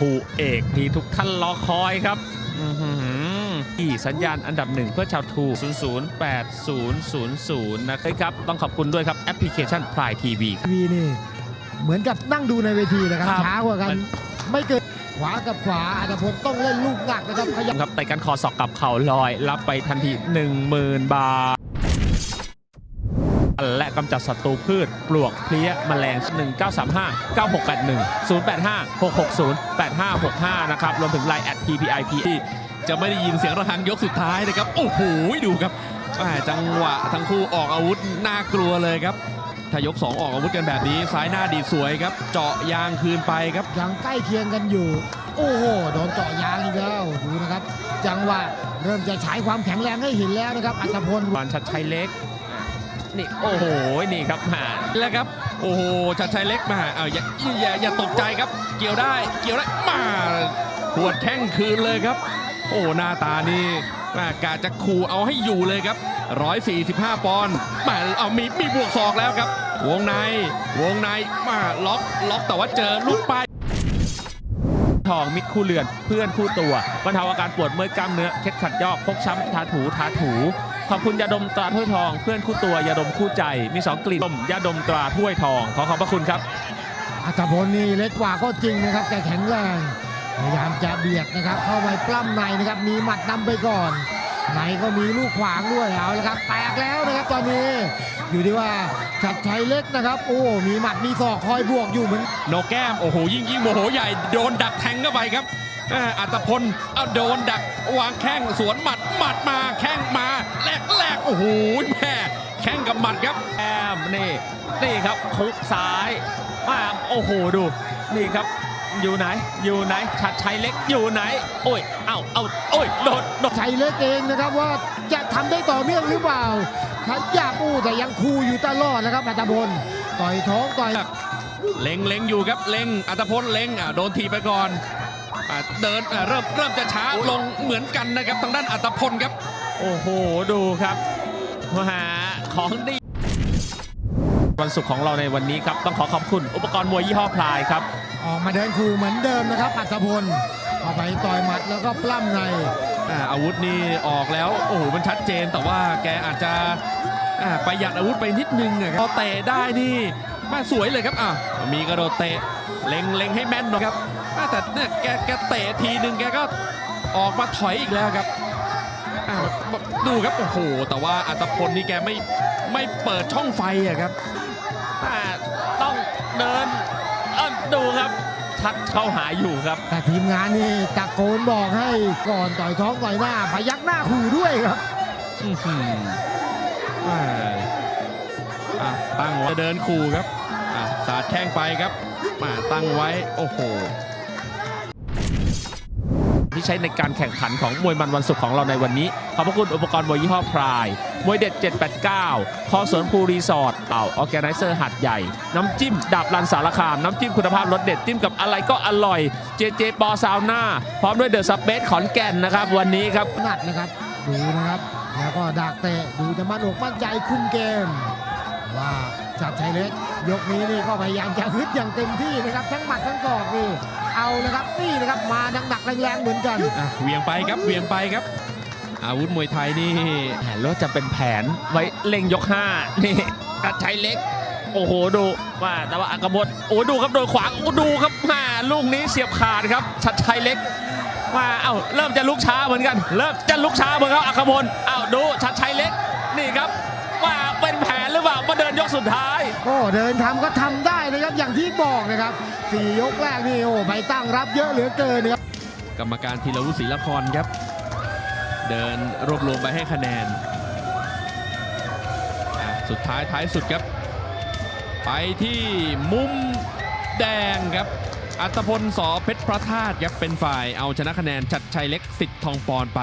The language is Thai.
คู่เอกที่ทุกท่านรอคอยครับอื้อหือที่สัญญาณอันดับหนึ่งเพื่อชาวทู008000 นะครับ ต้องขอบคุณด้วยครับ แอปพลิเคชันพ i ายทีวีครับวีนี่ เหมือนกับนั่งดูในเวทีนะครับครับช้ากว่ากันมัน ไม่เกินขวากับขวาอาจจะพลต้องเล่นลูกหนักนะครับขยับครับแต่กันคอศอกกับเข่าลอย รับไปทันที 10,000 บาท และกำจัดศัตรูพืช ปลวกเพลี้ยแมลง 1935 9681 085 660 8565 นะครับ รวมถึง Line แอด TPIP จะไม่ได้ยินเสียงระฆังยกสุดท้ายนะครับ โอ้โห ดูครับแหม่จังหวะทั้งคู่ออกอาวุธน่ากลัวเลยครับถ้ายก 2 ออกอาวุธกันแบบนี้ ซ้ายหน้าดีดสวยครับ เจาะยางคืนไปครับยังใกล้เคียงกันอยู่ โอ้โหโดนเจาะยางอีกแล้วดูนะครับ จังหวะเริ่มจะฉายความแข็งแรงให้เห็นแล้วนะครับอัตพลวานชัดชัยเล็กอะ นี่โอ้โหนี่ครับหาแล้วครับโอ้โหชัดชัยเล็กมาเอาอย่าอย่าอย่าตกใจครับ เกี่ยวได้เกี่ยวได้มาปวดแข้งคืนเลยครับ โอ้หน้าตานี่ม่กาจะขู่เอาให้อยู่เลยครับ 145 ปอนด์มาเอามีมีบวกศอกแล้วครับ วงใน วงในมาล็อกล็อกแต่ว่าเจอลูกป้ายทองมิตรคู่เรือนเพื่อนคู่ตัวบรรเทาอาการปวดเมื่อยกล้ามเนื้อเคล็ดขัดยอกพกช้ำทาถูทาถู ขอบคุณยาดมตราถ้วยทอง เพื่อนคู่ตัวยาดมคู่ใจ มีสองกลิ่นดมยาดมตราถ้วยทอง ขอขอบพระคุณครับ อัตพลนี่เล็กกว่าก็จริงนะครับ แต่แข็งแรง พยายามจะเบียดนะครับ เข้าไปปล้ำในนะครับ มีหมัดนำไปก่อนในก็มีลูกขวางด้วยเอาละครับ แตกแล้วนะครับตอนนี้ อยู่ที่ว่าชัดชัยเล็กนะครับ โอ้ มีหมัดมีศอกคอยบวกอยู่เหมือนโนแก้ม โอ้โห ยิ่งยิ่งโมโหใหญ่ โดนดักแทงเข้าไปครับอ่าอัตพลเอาโดนดักวางแข้งสวนหมัด หมัดมาแข้งมา แลกแลกโอ้โหแม่แข้งกับหมัดครับแอมนี่นี่ครับคุกซ้ายมาโอ้โหดูนี่ครับอยู่ไหน อยู่ไหนชัดชัยเล็กอยู่ไหน โอ้ย เอ้า เอ้า โอ้ย โดนโดนชัยเล็กเองนะครับว่าจะทำได้ต่อเนื่องหรือเปล่าขยับอู้แต่ยังคูอยู่ตลอดนะครับอัตพลต่อยท้องต่อยเล็งเล็งอยู่ครับเล็งอัตพลเล็งอ่าโดนทีไปก่อนอ่าเดินอ่าเริ่มเริ่มจะช้าลงเหมือนกันนะครับทางด้านอัตพลครับ โอ้โห ดูครับมาหาของดีวันศุกร์ของเราในวันนี้ครับ ต้องขอขอบคุณอุปกรณ์มวยยี่ห้อพลายครับ ออกมาเดินคูเหมือนเดิมนะครับ อัตพลเอาไปต่อยหมัดแล้วก็ปล้ำในอ่าอาวุธนี่ออกแล้ว โอ้โห มันชัดเจน แต่ว่าแกอาจจะอ่าประหยัดอาวุธไปนิดนึงอะครับพอเตะได้นี่มาสวยเลยครับอะมีกระโดดเตะ เล็งเล็งให้แม่นหน่อยครับอ่าแต่เนี่ยแกแกเตะทีนึงแกก็ออกมาถอยอีกแล้วครับ อ่าดูครับโอ้โหแต่ว่าอัตพลนี่แกไม่ไม่เปิดช่องไฟอะครับอ่าต้องเดินเอ้าดูครับชัดเข้าหาอยู่ครับ แต่ทีมงานนี่ตะโกนบอกให้ก่อนต่อยท้องต่อยหน้า พยักหน้าขู่ด้วยครับอื้อหืออ่าอะตั้งไว้เดินขู่ครับอะสาดแข้งไปครับมาตั้งไว้โอ้โห ที่ใช้ในการแข่งขันของมวยมันวันศุกร์ของเราในวันนี้ ขอบพระคุณอุปกรณ์มวยยี่ห้อพราย มวยเด็ด 789 คอสวนภูรีสอร์ทเต่าออแกไนเซอร์หัดใหญ่ น้ำจิ้มดับรันสารคาม น้ำจิ้มคุณภาพรสเด็ดจิ้มกับอะไรก็อร่อย เจเจปอซาวน่าพร้อมด้วยเดอะซับเบสขอนแก่นนะครับ วันนี้ครับหนัดนะครับดูนะครับ แล้วก็ดักเตะดูจะมั่นอกมั่นใจคุมเกมว่าจัดชัยเล็กยกนี้นี่ก็พยายามจะฮึดอย่างเต็มที่นะครับ ทั้งหมัดทั้งศอกนี่ เอานะครับนี่นะครับมาหนักๆแรงๆเหมือนกันอะเหวียงไปครับเหวียงไปครับ อาวุธมวยไทยนี่แผนว่าจะเป็นแผนไว้เล็งยก5นี่กระชัยเล็ก โอ้โหดูว่าแต่ว่าอากบดโอ้ดูครับโดนขวางโอ้ดูครับมาลูกนี้เสียบขาดครับ ชัดชัยเล็กมาเอ้าเริ่มจะลุกช้าเหมือนกัน เริ่มจะลุกช้าเหมือนเขาอักบลเอ้าดูชัดชัยเล็ก นี่ครับว่าเป็นแผนหรื อเปล่ามาเดินยกสุดท้ายก็เดินทำก็ทำได้นะครับอย่างที่บอกนะครับสี่ยกแรกนี่โอ้ไปตั้งรับเยอะเหลือเกินนะครับกรรมการธีรวุฒิศรีละครครับ เดินรวบรวมไปให้คะแนนอะสุดท้ายท้ายสุดครับ ไปที่มุมแดงครับ อัตพลสอเพชรพระธาตุครับเป็นฝ่ายเอาชนะคะแนนชัดชัยเล็กสิทธิ์ทองปอนไป